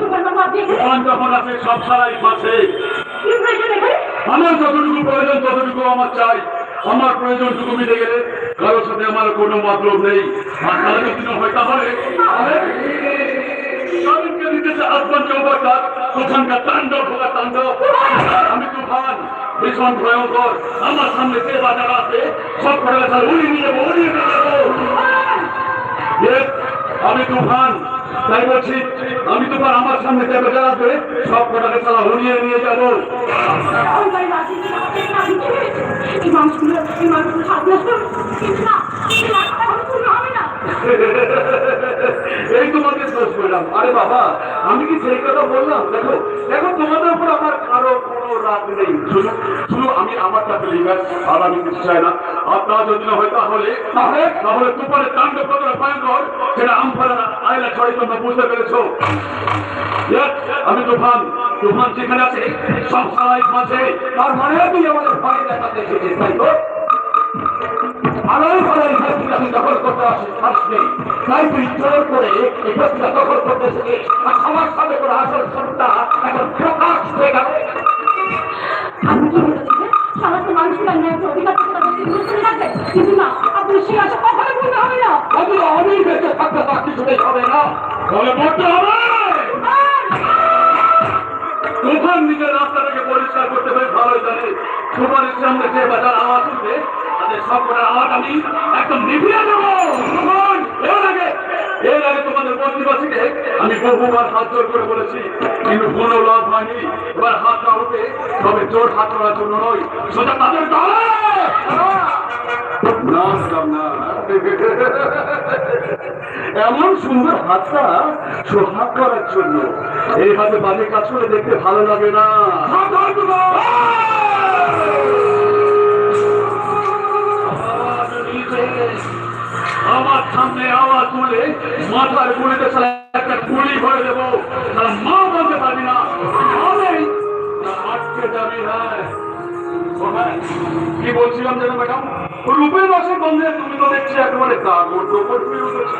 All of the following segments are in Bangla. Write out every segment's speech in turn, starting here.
তুফান যখন আছে সব পাশে আমার যতটুকু প্রয়োজন ততটুকু আমার চাই। আমার প্রয়োজনটুকু মিটে গেলে কারোর সাথে আমার কোনো মতলব নেই। আর তারা যদি না হয় তাহলে তাহলে স্বামীকে দিতেছে আসমান চৌবাচ্চার ওখানকার তাণ্ডব হোক তাণ্ডব। আমি তুফান ভীষণ ভয়ঙ্কর। আমার সামনে যে বাজার আছে সব কটা উড়িয়ে নিয়ে যাব উড়িয়ে নিয়ে যাব। আমি তুফান। তাই বলছি, আমি তোমার আমার সামনে যাবে যারা আসবে সব কটাকে তারা হরিয়ে নিয়ে যাব। এই তোমাকে দোষ করলাম আরে বাবা, আমি কি সেই কথা বললাম? দেখো দেখো তোমাদের উপর আমার কারও নেই শুধু শুধু আমি আমারটা বিলিভার আর আমি কিছু চাই না। আপনারা যদি না হয় তাহলে তাহলে তাহলে তুফানের তাণ্ডব কতটা ভয়ঙ্কর সেটা আমফানা আয়লা ছড়াই তোমরা বুঝতে পেরেছ। আমি তুফান তুফান যেখানে আছে, সব সারাই মাঝে, তার মানে তুই আমাদের ভয় দেখাতে এসেছিস তাই তো? আলোয় ফলায় ইফাসিটা দখল করতে আসবে তাই তুই জোর করে ইফাসিটা দখল করতে এসেছিস আর আমার সামনে করে আসল সত্তা এখন প্রকাশ হয়ে গেল। সেই আশা কখনো পূর্ণ হবে না। আমি আমি বেঁচে থাকতে তার কিছুতেই হবে না। তবে মরতে হবে। তুফান নিজের রাস্তাটাকে পরিষ্কার করতে বেশ ভালোই জানে। তুফানের সামনে যে বাজার আওয়াজ উঠবে তাদের সব কটার আওয়াজ আমি একদম নিভিয়ে দেবো। এর আগে এর আগে তোমাদের বস্তিবাসীকে আমি বহুবার হাত জোর করে বলেছি, কিন্তু কোনো লাভ হয়নি। এবার হাত না উঠে তবে জোর হাত করার জন্য নয়। সোজা তাদের দলে! এমন সুন্দর হাতটা সোহাগ করার জন্য। এই হাতে বাজে কাজ করে দেখতে ভালো লাগে না। আমার সামনে আওয়াজ তুলে মাথার গুলিতে একটা গুলি ভরে দেবো। তারা মা বলতে পারবি না আটকে যাবি হ্যাঁ, কি বলছিলাম যেন ম্যাডাম? রূপের রসের বন্ধে তুমি তো দেখছি একেবারে কাগজ ওপর হয়ে উঠেছো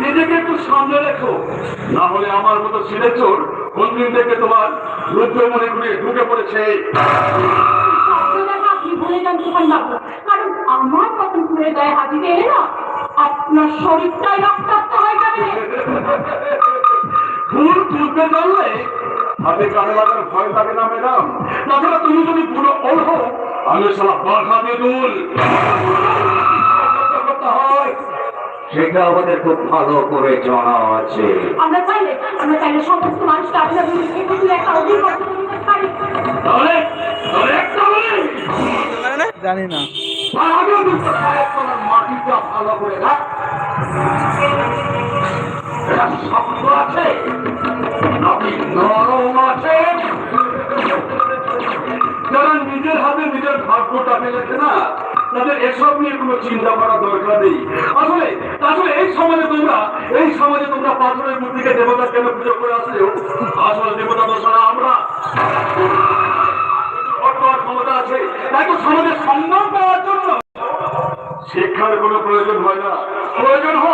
নিজেকে একটু সামনে রেখো না হলে আমার মতো ছিঁড়ে চোর কোন দিন থেকে তোমার রুদ্র মনে করে ঢুকে পড়েছে। কারণ আমার মতন ঘুরে গায়ে হাজিতে এলে না আপনার শরীরটাই রক্তাক্ত হয়ে যাবে। ফুল তুলতে হাতে কানে লাগার ভয় থাকে না ম্যাডাম। তাছাড়া তুমি যদি পুরো হো আমি বাধা সেটা আমাদের খুব ভালো করে জানা আছে। আমরা চাইলে আমরা চাইলে সমস্ত মানুষকে আপনার বিরুদ্ধে একটা অভিজ্ঞতা তৈরি করতে পারি। তাহলে তাহলে একটা বলি। জানি না। মাটিটা ভালো করে রাখ। এটা আছে। নরম ভাগ্যটা পেলেছে না? তাদের এসব নিয়ে কোনো চিন্তা দরকার নেই। আসলে এই সমাজে তোমরা, এই সমাজে তোমরা পাথরের মূর্তিকে দেবতার কেন পুজো করে আসলে? দেবতা ছাড়া আমরা ক্ষমতা আছে। তাই তো সমাজের সম্মান পাওয়ার জন্য শিক্ষার কোনো প্রয়োজন হয় না। প্রয়োজন হয়